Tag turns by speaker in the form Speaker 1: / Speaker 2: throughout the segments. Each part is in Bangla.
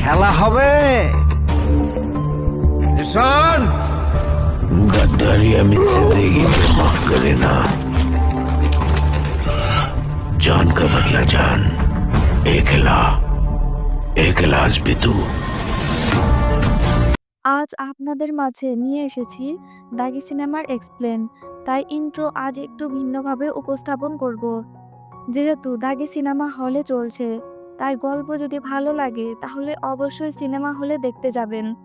Speaker 1: খেলা হবে
Speaker 2: निशान
Speaker 3: गद्दारी अमित जिंदगी में माफ करे ना जान का बदला जान एकला एकला आज भी तू
Speaker 4: আজ আপনাদের মাঝে নিয়ে এসেছি দাগি সিনেমার এক্সপ্লেন তাই ইন্ট্রো আজ একটু ভিন্নভাবে উপস্থাপন করব যেহেতু দাগি সিনেমা হলে চলছে তাই গল্প যদি ভালো লাগে, তাহলে অবশ্যই সিনেমা হলে দেখতে যাবেন।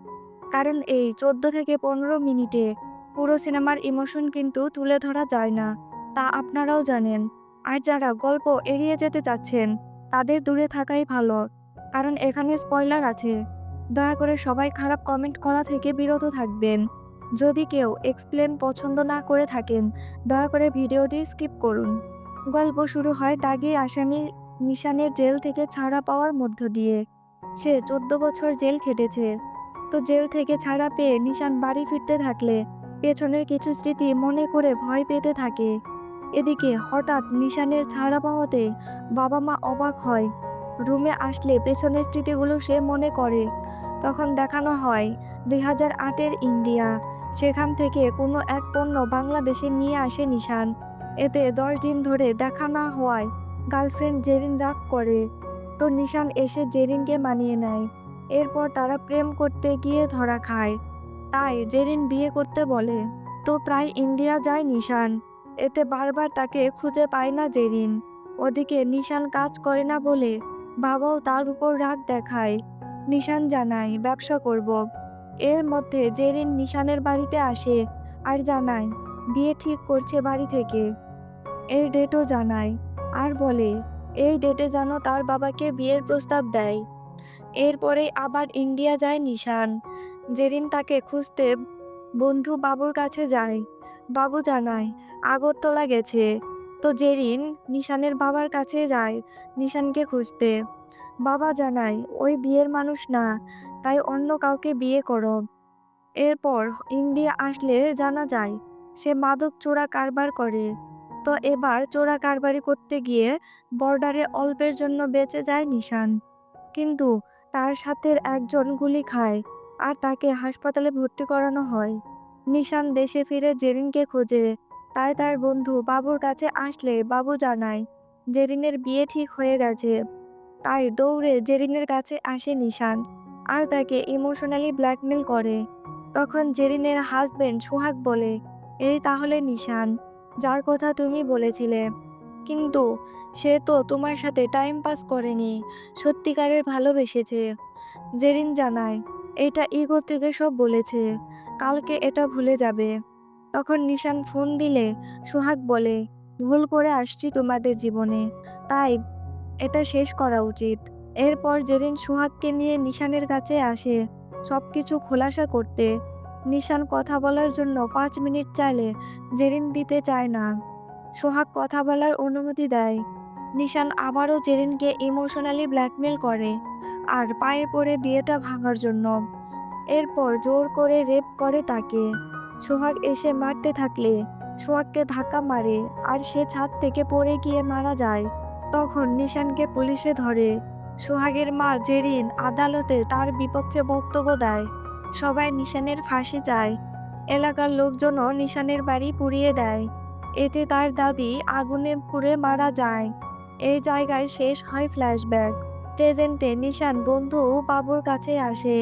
Speaker 4: কারণ এই চোদ্দ থেকে পনেরো মিনিটে পুরো সিনেমার ইমোশন কিন্তু তুলে ধরা যায় না, তা আপনারাও জানেন। আর যারা গল্প এড়িয়ে যেতে চাচ্ছেন, তাদের দূরে থাকাই ভালো। কারণ এখানে স্পয়লার আছে। দয়া করে সবাই খারাপ কমেন্ট করা থেকে বিরত থাকবেন। যদি কেউ এক্সপ্লেন পছন্দ না করে থাকেন, দয়া করে ভিডিওটি স্কিপ করুন। গল্প শুরু হয় দাগি আসামি নিশানের জেল থেকে ছাড়া পাওয়ার মধ্য দিয়ে। সে চোদ্দ বছর জেল খেটেছে। তো জেল থেকে ছাড়া পেয়ে নিশান বাড়ি ফিরতে থাকলে, পেছনের কিছু স্মৃতি মনে করে ভয় পেতে থাকে। এদিকে হঠাৎ নিশানের ছাড়া পাওয়াতে বাবা মা অবাক হয়। রুমে আসলে পেছনের স্মৃতিগুলো সে মনে করে। তখন দেখানো হয়, দুই হাজার আটের ইন্ডিয়া। সেখান থেকে কোনো এক পণ্য বাংলাদেশে নিয়ে আসে নিশান। এতে দশ দিন ধরে দেখা না হওয়ায় গার্লফ্রেন্ড জেরিন রাগ করে। তো নিশান এসে জেরিনকে মানিয়ে নেয়। এরপর তারা প্রেম করতে গিয়ে ধরা খায়। তাই জেরিন বিয়ে করতে বলে। তো প্রায় ইন্ডিয়া যায় নিশান। এতে বারবার তাকে খুঁজে পায় না জেরিন। ওদিকে নিশান কাজ করে না বলে বাবাও তার উপর রাগ দেখায়। নিশান জানায়, ব্যবসা করব। এর মধ্যে জেরিন নিশানের বাড়িতে আসে আর জানায়, বিয়ে ঠিক করছে বাড়ি থেকে। এর ডেটও জানায়। আর বলে, এই ডেটে যেন তার বাবাকে বিয়ের প্রস্তাব দেয়। এরপরে আবার ইন্ডিয়া যায় নিশান। জেরিন তাকে খুঁজতে বন্ধু বাবুর কাছে যায়। বাবু জানায়, আগরতলা গেছে। তো জেরিন নিশানের বাবার কাছে যায় নিশানকে খুঁজতে। বাবা জানায়, ওই বিয়ের মানুষ না, তাই অন্য কাউকে বিয়ে করো। এরপর ইন্ডিয়া আসলে জানা যায়, সে মাদক চোরা কারবার করে। তো এবার চোরা কারবারি করতে গিয়ে বর্ডারে অল্পের জন্য বেঁচে যায় নিশান। কিন্তু তার সাথে একজন গুলি খায় আর তাকে হাসপাতালে ভর্তি করানো হয়। নিশান দেশে ফিরে জেরিনকে খোঁজে। তাই তার বন্ধু বাবুর কাছে আসলে বাবু জানায়, জেরিনের বিয়ে ঠিক হয়ে গেছে। তাই দৌড়ে জেরিনের কাছে আসে নিশান আর তাকে ইমোশনালি ব্ল্যাকমেল করে। তখন জেরিনের হাজবেন্ড সোহাগ বলে, এই তাহলে নিশান যার কথা তুমি বলেছিলে। কিন্তু সে তো তোমার সাথে টাইম পাস করেনি, সত্যিকারের ভালোবেসেছে। জেরিন জানায়, এটা ইগো থেকে সব বলেছে, কালকে এটা ভুলে যাবে। তখন নিশান ফোন দিলে, সোহাগ বলে, ভুল করে আসছি তোমাদের জীবনে, তাই এটা শেষ করা উচিত। এরপর জেরিন সোহাগকে নিয়ে নিশানের কাছে আসে সব কিছু খোলাসা করতে। নিশান কথা বলার জন্য পাঁচ মিনিট চাইলে জেরিন দিতে চায় না। সোহাগ কথা বলার অনুমতি দেয়। নিশান আবারও জেরিনকে ইমোশনালি ব্ল্যাকমেল করে আর পায়ে পড়ে বিয়েটা ভাঙার জন্য। এরপর জোর করে রেপ করে তাকে। সোহাগ এসে মারতে থাকলে সোহাগকে ধাক্কা মারে আর সে ছাদ থেকে পড়ে গিয়ে মারা যায়। তখন নিশানকে পুলিশে ধরে। সোহাগের মা জেরিন আদালতে তার বিপক্ষে বক্তব্য দেয়। সবাই নিশানের ফাঁসি চায়। এলাকার লোকজনও নিশানের বাড়ি পুড়িয়ে দেয়। এতে তার দাদি আগুনে পুড়ে মারা যায়। এই জায়গায় শেষ হয় ফ্ল্যাশব্যাক। প্রেজেন্টে নিশান বন্ধু বাবুর কাছে আসে,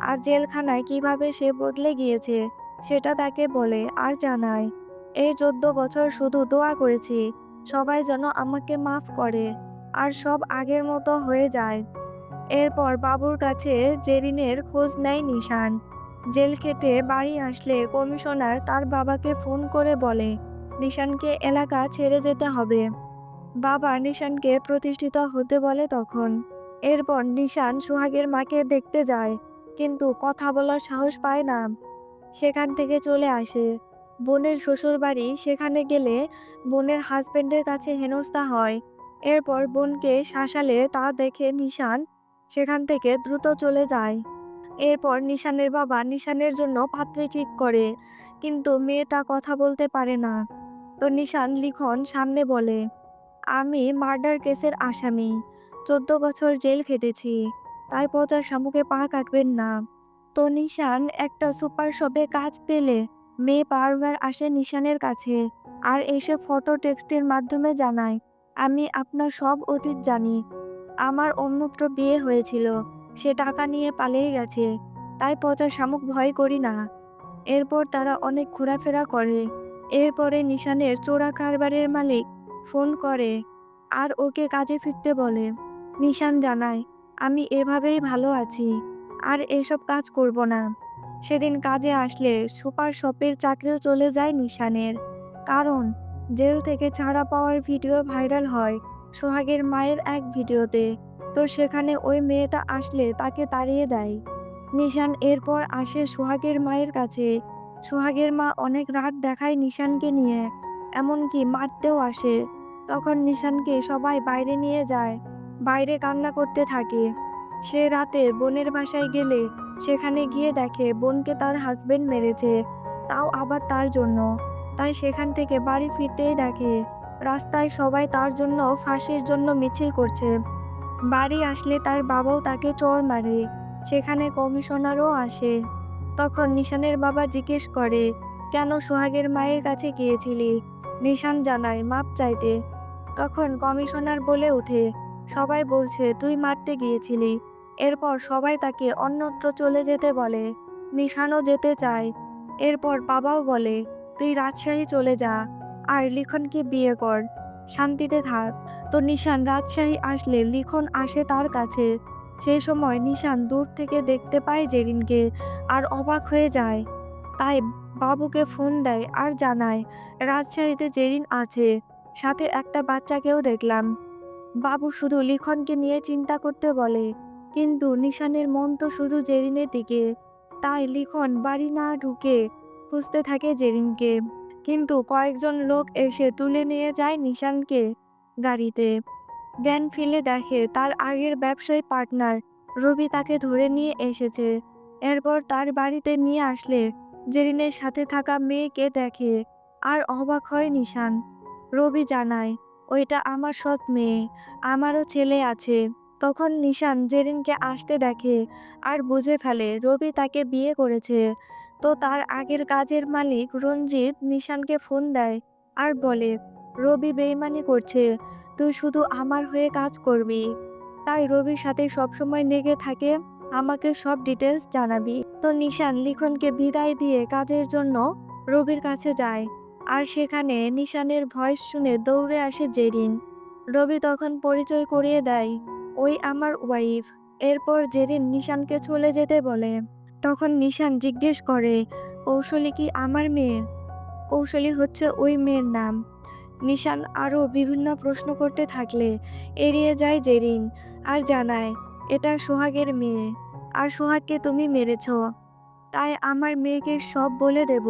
Speaker 4: আর জেলখানায় কীভাবে সে বদলে গিয়েছে, সেটা তাকে বলে আর জানায়। এই চোদ্দ বছর শুধু দোয়া করেছি, সবাই যেন আমাকে মাফ করে, আর সব আগের মতো হয়ে যায়। এরপর বাবুর কাছে জেরিনের খোঁজ নেয় নিশান। জেল খেটে বাড়ি আসলে কমিশনার তার বাবাকে ফোন করে বলে, নিশানকে এলাকা ছেড়ে যেতে হবে। বাবা নিশানকে প্রতিষ্ঠিত হতে বলে তখন। এরপর নিশান সোহাগের মাকে দেখতে যায়, কিন্তু কথা বলার সাহস পায় না। সেখান থেকে চলে আসে। বোনের শ্বশুর বাড়ি সেখানে গেলে বোনের হাজবেন্ডের কাছে হেনস্থা হয়। এরপর বোনকে শাসালে তা দেখে নিশান সেখান থেকে দ্রুত চলে যায়। এরপর নিশানের বাবা নিশানের জন্য পাত্রী ঠিক করে, কিন্তু মেয়েটা কথা বলতে পারে না। তো নিশান লিখন সামনে বলে, আমি মার্ডার কেসের আসামি। চোদ্দ বছর জেল খেটেছি, তাই পচা শামুকে পা কাটবেন না। তো নিশান একটা সুপার শপে কাজ পেলে মেয়ে বারবার আসে নিশানের কাছে আর এসে ফটো টেক্সটের মাধ্যমে জানায়, আমি আপনার সব অতীত জানি আমার অন্যত্র বিয়ে হয়েছিল। সে টাকা নিয়ে পালিয়ে গেছে। তাই পচা শামুক ভয় করি না। এরপর তারা অনেক ঘোরাফেরা করে। এরপরে নিশানের চোরা কারবারের মালিক ফোন করে আর ওকে কাজে ফিরতে বলে। নিশান জানায়, আমি এভাবেই ভালো আছি। আর এসব কাজ করব না। সেদিন কাজে আসলে সুপার শপের চাকরিও চলে যায় নিশানের। কারণ, জেল থেকে ছাড়া পাওয়ার ভিডিও ভাইরাল হয়। সোহাগের মায়ের এক ভিডিওতে। তো সেখানে ওই মেয়েটা আসলে তাকে তাড়িয়ে দেয়। নিশান এরপর আসে সোহাগের মায়ের কাছে। সোহাগের মা অনেক রাত দেখায় নিশানকে নিয়ে, এমনকি মারতেও আসে। তখন নিশানকে সবাই বাইরে নিয়ে যায়, বাইরে কান্না করতে থাকে। সে রাতে বোনের বাসায় গেলে সেখানে গিয়ে দেখে বোনকে তার হাজবেন্ড মেরেছে, তাও আবার তার জন্য। তাই সেখান থেকে বাড়ি ফিরতেই দেখে রাস্তায় সবাই তার জন্য ফাঁসির জন্য মিছিল করছে। বাড়ি আসলে তার বাবাও তাকে চোর মারে, সেখানে কমিশনারও আসে। তখন নিশানের বাবা জিজ্ঞেস করে, কেন সোহাগের মায়ের কাছে গিয়েছিলি? নিশান জানায়, মাপ চাইতে। তখন কমিশনার বলে ওঠে, সবাই বলছে তুই মারতে গিয়েছিলি। এরপর সবাই তাকে অন্যত্র চলে যেতে বলে। নিশানও যেতে চায়। এরপর বাবাও বলে, তুই রাজশাহী চলে যা। আর লিখনকে বিয়ে কর। শান্তিতে থাক। তো নিশান রাজশাহী আসলে লিখন আসে তার কাছে। সেই সময় নিশান দূর থেকে দেখতে পায় জেরিনকে আর অবাক হয়ে যায়। তাই বাবুকে ফোন দেয় আর জানায়, রাজশাহীতে জেরিন আছে। সাথে একটা বাচ্চাকেও দেখলাম। বাবু শুধু লিখনকে নিয়ে চিন্তা করতে বলে, কিন্তু নিশানের মন তো শুধু জেরিনের দিকে। তাই লিখন বাড়ি না ঢুকে খুঁজতে থাকে জেরিনকে। কিন্তু কয়েকজন লোক এসে তুলে নিয়ে যায় নিশানকে গাড়িতে। জ্ঞান ফিলে দেখে তার আগের ব্যবসায়ী পার্টনার রবি তাকে ধরে নিয়ে এসেছে। এরপর তার বাড়িতে নিয়ে আসলে, জেরিনের সাথে থাকা মেয়েকে দেখে। আর অবাক হয় নিশান। রবি জানায়, ওইটা আমার সৎ মেয়ে, আমারও ছেলে আছে। তখন নিশান জেরিনকে আসতে দেখে আর বুঝে ফেলে রবি তাকে বিয়ে করেছে। তো তার আগের কাজের মালিক রঞ্জিত নিশানকে ফোন দেয় আর বলে, রবি বেইমানি করছে, তুই শুধু আমার হয়ে কাজ করবি। তাই রবির সাথে সবসময় লেগে থাকে, আমাকে সব ডিটেলস জানাবি। তো নিশান লিখনকে বিদায় দিয়ে কাজের জন্য রবির কাছে যায়। আর সেখানে নিশানের ভয়েস শুনে দৌড়ে আসে জেরিন। রবি তখন পরিচয় করিয়ে দেয়, ওই আমার ওয়াইফ এরপর জেরিন নিশানকে চলে যেতে বলে। তখন নিশান জিজ্ঞেস করে, কৌশলী কি আমার মেয়ে? কৌশলী হচ্ছে ওই মেয়ের নাম। নিশান আরও বিভিন্ন প্রশ্ন করতে থাকলে, এড়িয়ে যায় জেরিন, আর জানায়, এটা সোহাগের মেয়ে, আর সোহাগকে তুমি মেরেছ, তাই আমার মেয়েকে সব বলে দেব।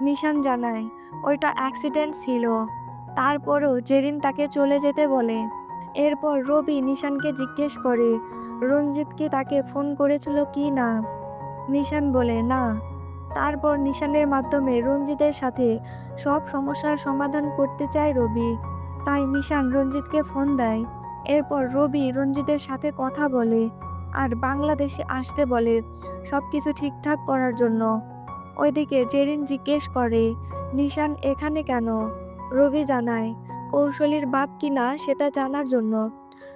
Speaker 4: নিশান জানায়, ওইটা অ্যাক্সিডেন্ট ছিল, তারপরও জেরিন তাকে চলে যেতে বলে। এরপর রবি নিশানকে জিজ্ঞেস করে, রঞ্জিত কি তাকে ফোন করেছিল কি না? নিশান বলে, না। তারপর নিশানের মাধ্যমে রঞ্জিতের সাথে সব সমস্যার সমাধান করতে চায় রবি। তাই নিশান রঞ্জিতকে ফোন দেয়। এরপর রবি রঞ্জিতের সাথে কথা বলে আর বাংলাদেশে আসতে বলে সব কিছু ঠিকঠাক করার জন্য। ওইদিকে জেরিন জিজ্ঞেস করে, নিশান এখানে কেন? রবি জানায়, কৌশলীর বাপ কি না সেটা জানার জন্য।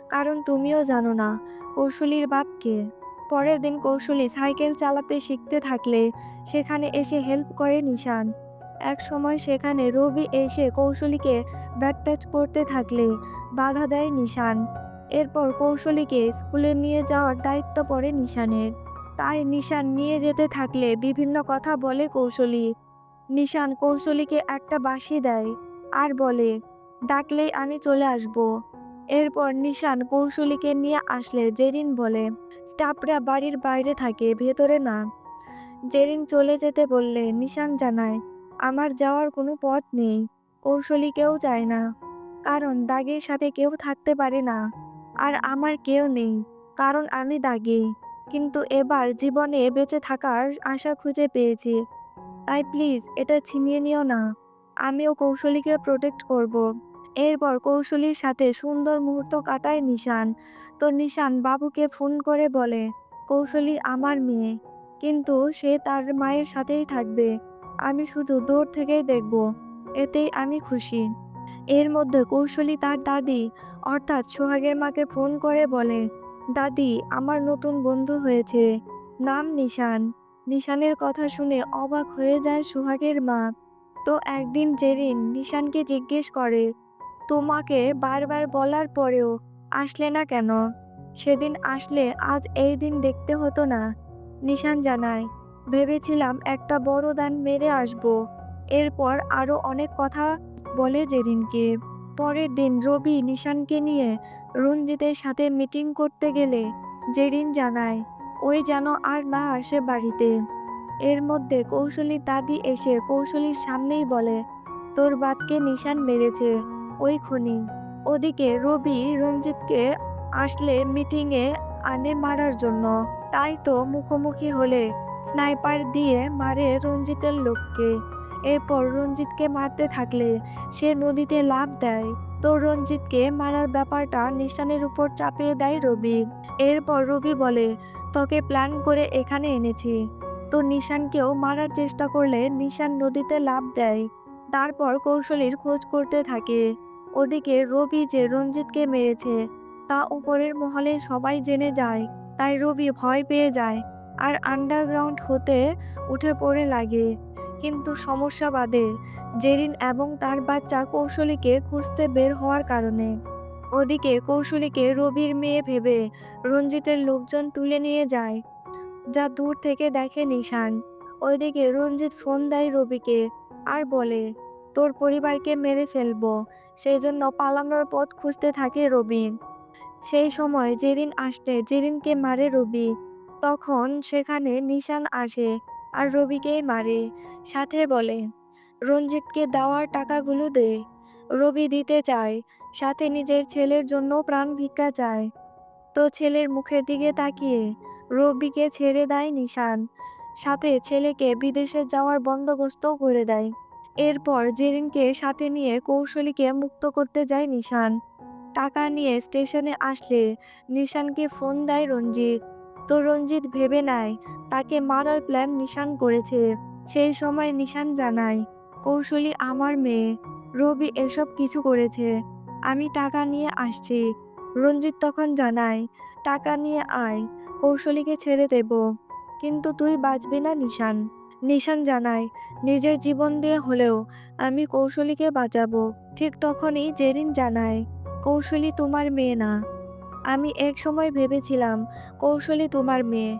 Speaker 4: কারণ তুমিও জানো না কৌশলীর বাপ কে পরের দিন কৌশলী সাইকেল চালাতে শিখতে থাকলে সেখানে এসে হেল্প করে নিশান। এক সময় সেখানে রবি এসে কৌশলীকে ব্যাট টাচ করতে থাকলে বাধা দেয় নিশান। এরপর কৌশলীকে স্কুলে নিয়ে যাওয়ার দায়িত্ব পড়ে নিশানের। তাই নিশান নিয়ে যেতে থাকলে বিভিন্ন কথা বলে কৌশলী। নিশান কৌশলীকে একটা বাঁশি দেয় আর বলে, ডাকলেই আমি চলে আসব। এরপর নিশান কৌশলীকে নিয়ে আসলে জেরিন বলে, স্টাফরা বাড়ির বাইরে থাকে, ভেতরে না। জেরিন চলে যেতে বললে নিশান জানায়, আমার যাওয়ার কোনো পথ নেই, কৌশলী কেউ চায় না, কারণ দাগের সাথে কেউ থাকতে পারে না, আর আমার কেউ নেই, কারণ আমি দাগি। কিন্তু এবার জীবনে বেঁচে থাকার আশা খুঁজে পেয়েছি। তাই প্লিজ এটা ছিনিয়ে নিও না, আমিও কৌশলীকে প্রোটেক্ট করব। এরপর কৌশলীর সাথে সুন্দর মুহূর্ত কাটায় নিশান। তো নিশান বাবুকে ফোন করে বলে, কৌশলী আমার মেয়ে। কিন্তু সে তার মায়ের সাথেই থাকবে। আমি শুধু দূর থেকেই দেখব। এতেই আমি খুশি। এর মধ্যে কৌশলী তার দাদি, অর্থাৎ সোহাগের মাকে ফোন করে বলে, দাদি, আমার নতুন বন্ধু হয়েছে। নাম নিশান। নিশানের কথা শুনে অবাক হয়ে যায় সোহাগের মা। তো একদিন জেরিন নিশানকে জিজ্ঞেস করে তোমাকে বারবার বলার পরেও আসলে না কেন? সেদিন আসলে আজ এই দিন দেখতে হতো না। নিশান জানায়, ভেবেছিলাম একটা বড় দান মেরে আসব। এরপর আরও অনেক কথা বলে জেরিনকে। পরের দিন রবি নিশানকে নিয়ে রঞ্জিতের সাথে মিটিং করতে গেলে জেরিন জানায়, ওই যেন আর না আসে বাড়িতে। এর মধ্যে কৌশলী দাদি এসে কৌশলীর সামনেই বলে, তোর বাপকে নিশান মেরেছে। ওই খুনি ওদিকে রবি রঞ্জিতকে আসলে মিটিংয়ে আনে মারার জন্য। তাই তো মুখোমুখি হলে স্নাইপার দিয়ে মারে রঞ্জিতের লোককে। এরপর রঞ্জিতকে মারতে থাকলে সে নদীতে লাফ দেয়। তো রঞ্জিতকে মারার ব্যাপারটা নিশানের উপর চাপিয়ে দেয় রবি। এরপর রবি বলে, তোকে প্ল্যান করে এখানে এনেছি। তো নিশানকেও মারার চেষ্টা করলে নিশান নদীতে লাফ দেয়। তারপর কৌশলীর খোঁজ করতে থাকে। ওদিকে রবি যে রঞ্জিতকে মেরেছে, তা উপরের মহলে সবাই জেনে যায়, তাই রবি ভয় পেয়ে যায় আর আন্ডারগ্রাউন্ড হতে উঠে পড়ে লাগে। কিন্তু সমস্যা বাদে, জেরিন এবং তার বাচ্চা কৌশলীকে খুঁজতে বের হওয়ার কারণে। ওদিকে কৌশলীকে রবির মেয়ে ভেবে রঞ্জিতের লোকজন তুলে নিয়ে যায়, যা দূর থেকে দেখে নিশান। ওইদিকে রঞ্জিত ফোন দেয় রবিকে আর বলে তোর পরিবারকে মেরে ফেলব। সেই জন্য পালানোর পথ খুঁজতে থাকে রবি। সেই সময় জেরিন আসতে জেরিনকে মারে রবি। তখন সেখানে নিশান আসে আর রবিকেই মারে। সাথে বলে, রঞ্জিতকে দেওয়ার টাকাগুলো দে। রবি দিতে চায়, সাথে নিজের ছেলের জন্য প্রাণ ভিক্ষা চায়। তো ছেলের মুখের দিকে তাকিয়ে রবিকে ছেড়ে দেয় নিশান। সাথে ছেলেকে বিদেশে যাওয়ার বন্দোবস্তও করে দেয়। এরপর জেরিনকে সাথে নিয়ে কৌশলীকে মুক্ত করতে যায় নিশান। টাকা নিয়ে স্টেশনে আসলে নিশানকে ফোন দেয় রঞ্জিত। তো রঞ্জিত ভেবে নেয়, তাকে মারার প্ল্যান নিশান করেছে। সেই সময় নিশান জানায়, কৌশলী আমার মেয়ে। রবি এসব কিছু করেছে। আমি টাকা নিয়ে আসছি। রঞ্জিত তখন জানায়, টাকা নিয়ে আয়, কৌশলীকে ছেড়ে দেব। কিন্তু তুই বাঁচবি না নিশান। নিশান জানায়, নিজের জীবন দিয়ে হলেও আমি কৌশলীকে বাঁচাবো। ঠিক তখনই জেরিন জানায়, কৌশলী তোমার মেয়ে না। আমি এক সময় ভেবেছিলাম, কৌশলী তোমার মেয়ে।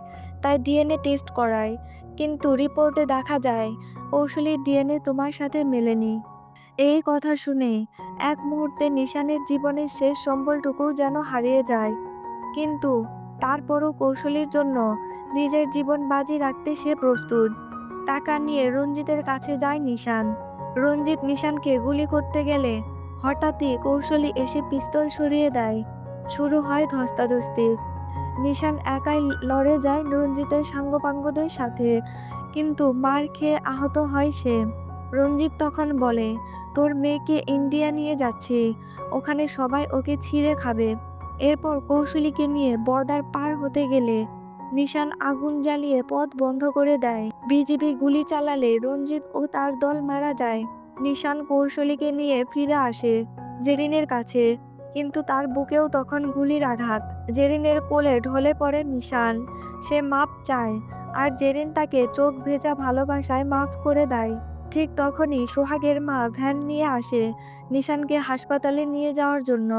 Speaker 4: তাই ডিএনএ টেস্ট করাই কিন্তু রিপোর্টে দেখা যায়, কৌশলীর ডিএনএ তোমার সাথে মেলেনি। এই কথা শুনে এক মুহূর্তে নিশানের জীবনের শেষ সম্বলটুকু যেন হারিয়ে যায়, কিন্তু তারপরও কৌশলীর জন্য নিজের জীবন বাজি রাখতে সে প্রস্তুত। টাকা নিয়ে রঞ্জিতের কাছে যায় নিশান। রঞ্জিত নিশানকে গুলি করতে গেলে হঠাৎই কৌশলী এসে পিস্তল সরিয়ে দেয়। শুরু হয় ধস্তাধস্তি। নিশান একাই লড়ে যায় রঞ্জিতের সাঙ্গপাঙ্গদের সাথে, কিন্তু মার খেয়ে আহত হয় সে। রঞ্জিত তখন বলে, তোর মেয়েকে ইন্ডিয়া নিয়ে যাচ্ছে, ওখানে সবাই ওকে ছিঁড়ে খাবে। এরপর কৌশলীকে নিয়ে বর্ডার পার হতে গেলে নিশান আগুন জ্বালিয়ে পথ বন্ধ করে দেয়। বিজিবি গুলি চালালে রঞ্জিত ও তার দল মারা যায়। নিশান কৌশলীকে নিয়ে ফিরে আসে জেরিনের কাছে, কিন্তু তার বুকেও তখন গুলির আঘাত। জেরিনের কোলে ঢলে পড়ে নিশান। সে মাপ চায় আর জেরিন তাকে চোখ ভেজা ভালোবাসায় মাফ করে দেয়। ঠিক তখনই সোহাগের মা ভ্যান নিয়ে আসে নিশানকে হাসপাতালে নিয়ে যাওয়ার জন্য।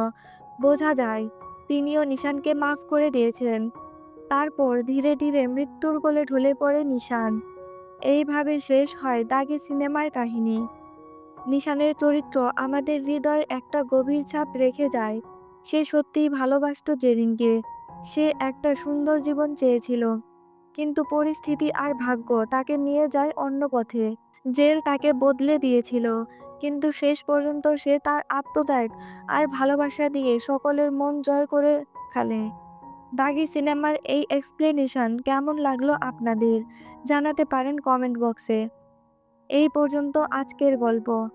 Speaker 4: বোঝা যায়, তিনিও নিশানকে মাফ করে দিয়েছেন তারপর ধীরে ধীরে মৃত্যুর কোলে ঢলে পড়ে নিশান। এইভাবে শেষ হয় দাগি সিনেমার কাহিনী। নিশানের চরিত্র আমাদের হৃদয়ে একটা গভীর ছাপ রেখে যায়। সে সত্যিই ভালোবাসত জেরিনকে। সে একটা সুন্দর জীবন চেয়েছিল। কিন্তু পরিস্থিতি আর ভাগ্য তাকে নিয়ে যায় অন্য পথে। জেল তাকে বদলে দিয়েছিল। কিন্তু শেষ পর্যন্ত সে তার আত্মত্যাগ আর ভালোবাসা দিয়ে সকলের মন জয় করে ফেলে। দাগি সিনেমার এই এক্সপ্লেনেশন কেমন লাগল আপনাদের? জানাতে পারেন কমেন্ট বক্সে। এই পর্যন্ত আজকের গল্প।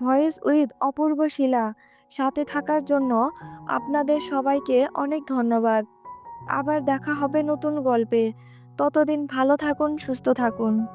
Speaker 4: Voice with Apurba Shila. সাথে থাকার জন্য আপনাদের সবাইকে অনেক ধন্যবাদ। আবার দেখা হবে নতুন গল্পে। ততদিন ভালো থাকুন, সুস্থ থাকুন।